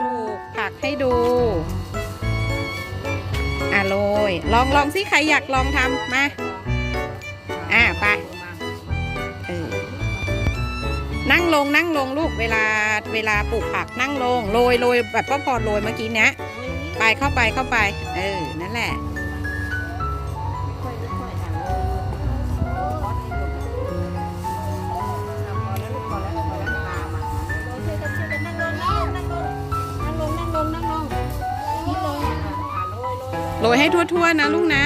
ปลูกผักให้ดูอะโรยลองลองสิใครอยากลองทำมาอะไปเออนั่งลงนั่งลงลูกเวลาเวลาปลูกผักนั่งลงโรยโรยแบบป้อพอโรยเมื่อกี้เนี้ยไปเข้าไปเข้าไป เออ นั่นแหละ โรยให้ทั่วๆนะลูกนะ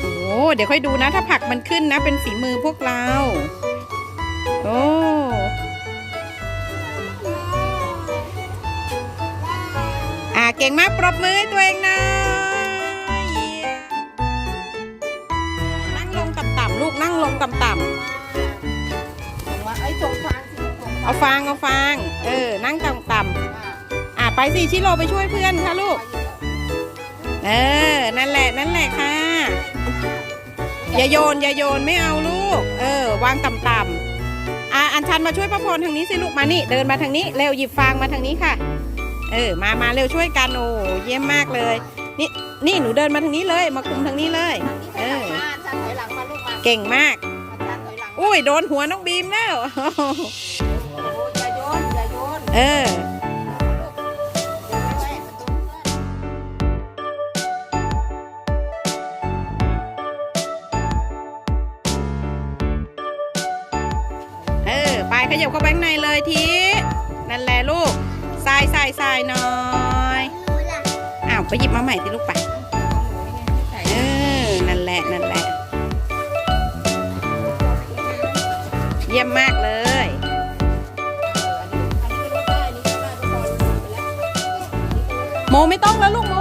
โอ้เดี๋ยวค่อยดูนะ ถ้าผักมันขึ้นนะ เป็นฝีมือพวกเรา โอ้อ่าเก่งมากปรบมือให้ตัวเองนะเยี่ยมนั่งลงต่ำๆลูกนั่งลงต่ำๆเอาฟางเอาฟาง เออ นั่งต่ำๆอ่าไปสิชิโร่ไปช่วยเพื่อนค่ะลูกเอ อ นั่นแหละ นั่นแหละค่ะ อย่าโยน อย่าโยน ไม่เอาลูก เออ วางต่ำๆอะอัญชันมาช่วยพระพรทางนี้สิลูก มานี่ เดินมาทางนี้ เร็วหยิบฟางมาทางนี้ค่ะ เออ มามาเร็วช่วยกัน โอ้เยี่ยมมากเลย นี่ นี่หนูเดินมาทางนี้เลย มาคุมทางนี้เลย เออ เก่งมาก อุ้ย โดนหัวน้องบีมแล้ว เออเอ ขยับเข้าไปข้างในเลยทีนั่นแหละลูกทรายทรายทรายหน่อยอ้าวไปหยิบมาใหม่สิลูกไปเออนั่นแหละนั่นแหละ เยี่ยมมากเลยโมไม่ต้องแล้วลูกโม